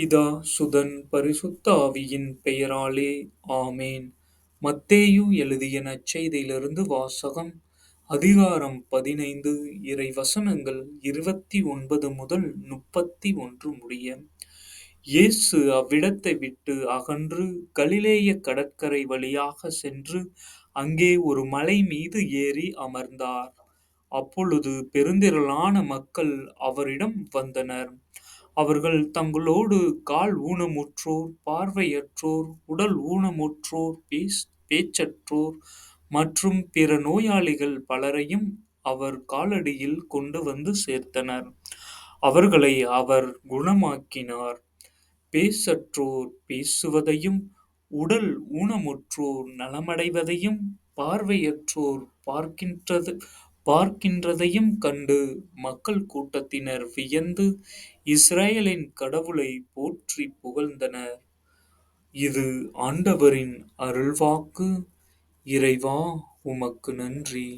பிதா, சுதன், பரிசுத்த ஆவியின் பெயராலே ஆமேன் மத்தேயு எழுதிய நற்செய்தியிலிருந்து வாசகம் அதிகாரம் பதினைந்து இறைவசனங்கள் இருபத்தி ஒன்பது முதல் முப்பத்தி ஒன்று முடிய. இயேசு அவ்விடத்தை விட்டு அகன்று கலிலேய கடற்கரை வழியாக சென்று அங்கே ஒரு மலை மீது ஏறி அமர்ந்தார். அப்பொழுது பெருந்திரளான மக்கள் அவரிடம் வந்தனர். அவர்கள் தங்களோடு கால் ஊனமுற்றோர், பார்வையற்றோர், உடல் ஊனமுற்றோர், பேச்சற்றோர் மற்றும் பிற நோயாளிகள் பலரையும் அவர் காலடியில் கொண்டு வந்து சேர்த்தனர். அவர்களை அவர் குணமாக்கினார். பேச்சற்றோர் பேசுவதையும், உடல் ஊனமுற்றோர் நலமடைவதையும், பார்வையற்றோர் பார்க்கின்றது பார்க்கின்றதையும் கண்டு மக்கள் கூட்டத்தினர் வியந்து இஸ்ரேலின் கடவுளைப் போற்றிப் புகழ்ந்தனர். இது ஆண்டவரின் அருள்வாக்கு. இறைவா உமக்கு நன்றி.